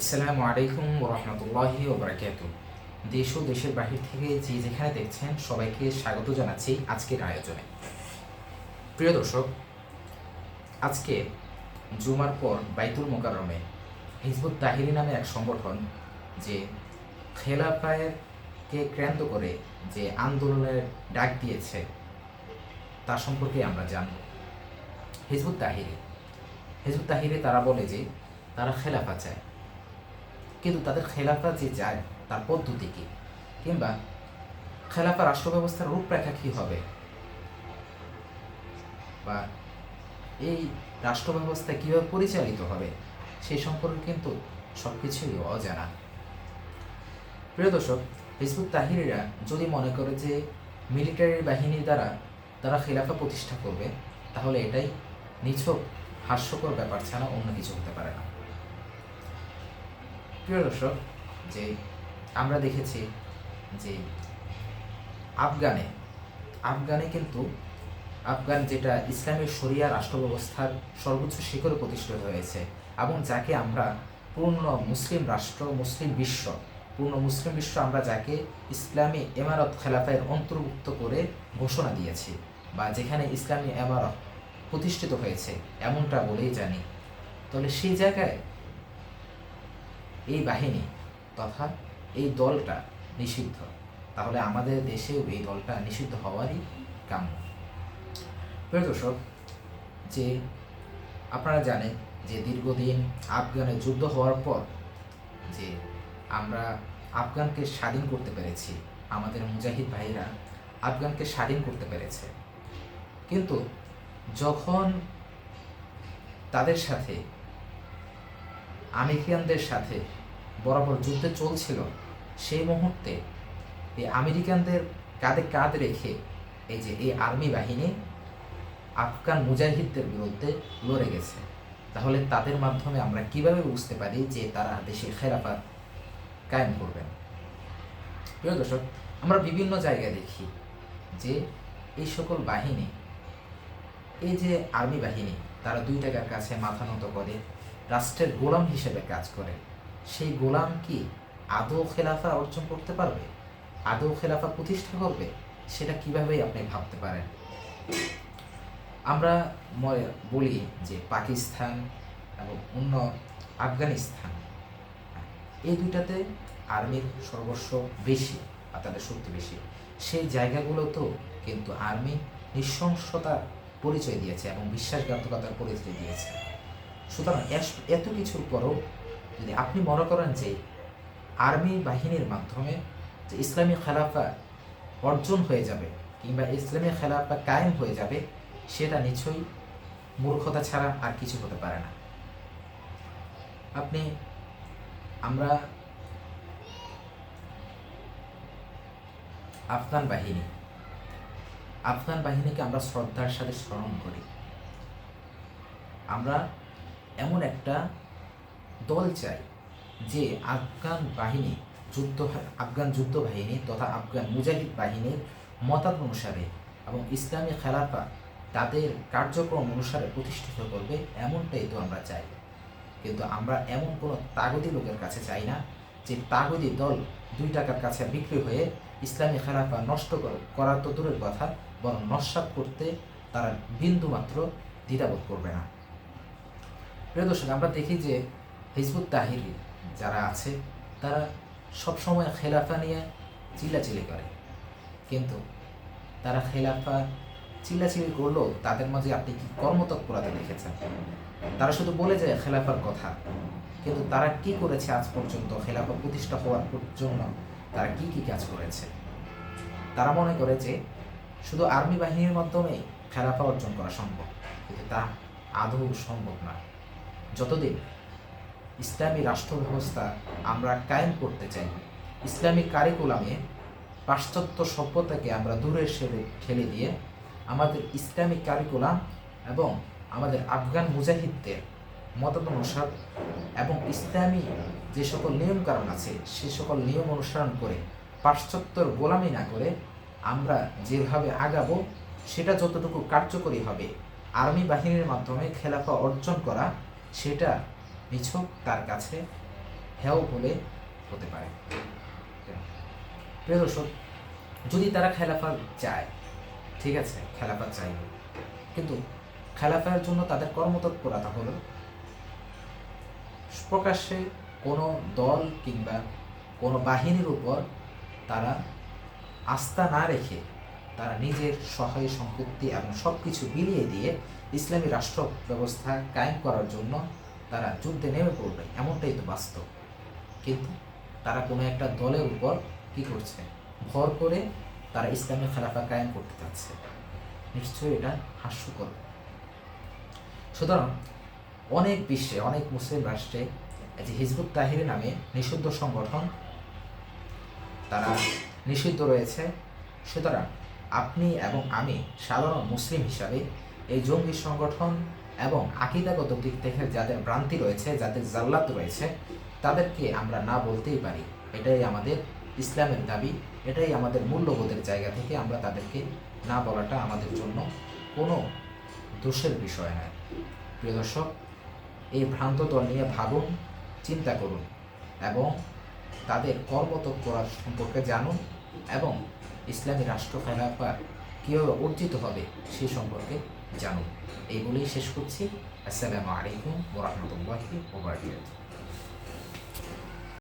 আসসালামু আলাইকুম রহমতুল্লাহি ওবরাকাতু দেশ ও দেশের বাহির থেকে যে যেখানে দেখছেন সবাইকে স্বাগত জানাচ্ছি আজকের আয়োজনে। প্রিয় দর্শক, আজকে জুমার পর বাইতুল মোকারমে হিজবুত তাহিরি নামে এক সংগঠন যে খেলাফায়কে কেন্দ্র করে যে আন্দোলনের ডাক দিয়েছে, তা সম্পর্কে আমরা জানব। হিজবুত তাহিরি হিজবুত তাহিরি তারা বলে যে তারা খেলাফা চায়। কিন্তু তাদের খেলাফা যে যায়, তার পদ্ধতি কি? কিংবা খেলাফা রাষ্ট্র ব্যবস্থার রূপরেখা কি হবে? বা এই রাষ্ট্র ব্যবস্থা কীভাবে পরিচালিত হবে সেই সম্পর্কে কিন্তু সব কিছুই অজানা। প্রিয় দর্শক, হিজবুত তাহিরিরা যদি মনে করে যে মিলিটারি বাহিনীর দ্বারা তারা খেলাফা প্রতিষ্ঠা করবে, তাহলে এটাই নিছক, হাস্যকর ব্যাপার ছাড়া অন্য কিছু হতে পারে না। প্রিয় দর্শক, যে আমরা দেখেছি যে আফগানে আফগানে কিন্তু আফগান যেটা ইসলামী শরিয়া রাষ্ট্র ব্যবস্থার সর্বোচ্চ শিখরে প্রতিষ্ঠিত হয়েছে এবং যাকে আমরা পূর্ণ মুসলিম রাষ্ট্র, মুসলিম বিশ্ব, পূর্ণ মুসলিম বিশ্ব আমরা যাকে ইসলামী এমারত খেলাফায়ের অন্তর্ভুক্ত করে ঘোষণা দিয়েছি বা যেখানে ইসলামী এমারত প্রতিষ্ঠিত হয়েছে, এমনটা বলেই জানি। তাহলে সেই জায়গায় বাহিনী তথা এই দলটা নিষিদ্ধ। তাহলে আমাদের দেশেও এই দলটা নিষিদ্ধ হওয়ারই কাম্য প্রিয় দর্শক, যে আপনারা জানেন যে দীর্ঘদিন আফগানে যুদ্ধ হওয়ার পর যে আমরা আফগানকে স্বাধীন করতে পেরেছি, আমাদের মুজাহিদ ভাইরা আফগানকে স্বাধীন করতে পেরেছে। কিন্তু যখন তাদের সাথে আমেরিকানদের সাথে বরাবর যুদ্ধ চলছিল, সেই মুহূর্তে এই আমেরিকানদের কাঁধে কাঁধ রেখে এই যে এই আর্মি বাহিনী আফগান মুজাহিদদের বিরুদ্ধে লড়ে গেছে। তাহলে তাদের মাধ্যমে আমরা কীভাবে বুঝতে পারি যে তারা দেশের খেলাফাত কায়েম করবেন? প্রিয় দর্শক, আমরা বিভিন্ন জায়গায় দেখি যে এই সকল বাহিনী, এই যে আর্মি বাহিনী, তারা দুই টাকার কাছে মাথা নত করে, রাষ্ট্রের গোলাম হিসেবে কাজ করে। সেই গোলাম কি আদৌ খেলাফা অর্জন করতে পারবে? আদৌ খেলাফা প্রতিষ্ঠা করবে? সেটা কিভাবেই আপনি ভাবতে পারেন? আমরা বলি যে পাকিস্তান এবং অন্য আফগানিস্তান, এই দুইটাতে আর্মির সর্বস্ব বেশি আর তাদের শক্তি বেশি। সেই জায়গাগুলোতেও কিন্তু আর্মি নৃশংসতার পরিচয় দিয়েছে এবং বিশ্বাসঘাতকতার পরিচয় দিয়েছে। সুতরাং এত কিছুর পরও যদি আপনি মনে করেন যে আর্মি বাহিনীর মাধ্যমে যে ইসলামী খেলাফা অর্জন হয়ে যাবে কিংবা ইসলামী খেলাফা কায়েম হয়ে যাবে, সেটা নিশ্চয়ই মূর্খতা ছাড়া আর কিছু হতে পারে না। আপনি, আমরা আফগান বাহিনী, আফগান বাহিনীকে আমরা শ্রদ্ধার সাথে স্মরণ করি। আমরা এমন একটা দল চাই যে আফগান বাহিনী যুদ্ধ আফগান যুদ্ধ বাহিনী তথা আফগান মুজাহিদ বাহিনীর মতাত অনুসারে এবং ইসলামী খেলাফা তাদের কার্যক্রম অনুসারে প্রতিষ্ঠিত করবে, এমনটাই তো আমরা চাই। কিন্তু আমরা এমন কোনো তাগদি লোকের কাছে চাই না যে তাগদি দল দুই টাকার কাছে বিক্রি হয়ে ইসলামী খেলাফা নষ্ট কর- করা তো দূরের কথা, বরং নস্বাত করতে তারা বিন্দুমাত্র দ্বিধাবোধ করবে না। প্রিয় দর্শক, আমরা দেখি যে হিজবুত তাহিরি যারা আছে, তারা সবসময় খেলাফা নিয়ে চিল্লাচিল্লি করে। কিন্তু তারা খেলাফা চিল্লাচিল্লি করলেও তাদের মাঝে আপনি কি কর্মতৎপরতা দেখেছেন? তারা শুধু বলে যায় খেলাফার কথা, কিন্তু তারা কি করেছে আজ পর্যন্ত? খেলাফা প্রতিষ্ঠা হওয়ার জন্য তারা কি কি কাজ করেছে? তারা মনে করে যে শুধু আর্মি বাহিনীর মাধ্যমেই খেলাফা অর্জন করা সম্ভব, কিন্তু তা আদৌ সম্ভব না যতদিন ইসলামী রাষ্ট্র ব্যবস্থা আমরা কায়েম করতে চাই। ইসলামী কারিকুলামে পাশ্চাত্য সভ্যতাকে আমরা দূরে সেরে ঠেলে দিয়ে আমাদের ইসলামী কারিকুলাম এবং আমাদের আফগান মুজাহিদদের মতানুসার এবং ইসলামী যে সকল নিয়ম কারণ আছে, সে সকল নিয়ম অনুসরণ করে, পাশ্চাত্যর গোলামি না করে আমরা যেভাবে আগাবো, সেটা যতটুকু কার্যকরী হবে, আর্মি বাহিনীর মাধ্যমে খেলাফা অর্জন করা, সেটা নিছক তার কাছে হেও বলে হতে পারে। প্রিয় দর্শক, যদি তারা খেলাফা চায়, ঠিক আছে খেলাফা চাইবে। কিন্তু খেলাফার জন্য তাদের কর্মতৎপরতা হলো প্রকাশ্যে কোনো দল কিংবা কোনো বাহিনীর উপর তারা আস্থা না রেখে তারা নিজের সহায় সম্পত্তি এবং সব কিছু বিলিয়ে দিয়ে ইসলামী রাষ্ট্র ব্যবস্থা কায়েম করার জন্য তারা যুদ্ধে নেমে পড়বে, এমনটাই তো বাস্তব। কিন্তু তারা কোনো একটা দলের উপর কি করছে? ভর করে তারা ইসলামী খেলাফা কায়েম করতে চাচ্ছে। নিশ্চয়ই এটা হাস্যকর। সুতরাং অনেক বিশ্বে, অনেক মুসলিম রাষ্ট্রে যে হিজবুত তাহিরি নামে নিষিদ্ধ সংগঠন তারা নিষিদ্ধ রয়েছে। সুতরাং আপনি এবং আমি সাধারণ মুসলিম হিসাবে এই জঙ্গি সংগঠন এবং আকিদাগত দিক থেকে যাদের ভ্রান্তি রয়েছে, যাদের জাল্লাত রয়েছে, তাদেরকে আমরা না বলতেই পারি। এটাই আমাদের ইসলামের দাবি, এটাই আমাদের মূল্যবোধের জায়গা থেকে আমরা তাদেরকে না বলাটা আমাদের জন্য কোনো দোষের বিষয় নয়। প্রিয় দর্শক, এই ভ্রান্ত দল নিয়ে ভাবুন, চিন্তা করুন এবং তাদের কর্মতৎপরা সম্পর্কে জানুন এবং ইসলামী রাষ্ট্র খেলাফা কীভাবে অর্জিত হবে সে সম্পর্কে জানুন। এই বলেই শেষ করছি। আসসালামু আলাইকুম ওরহমতুল্লাহি ওবরাকাতুহু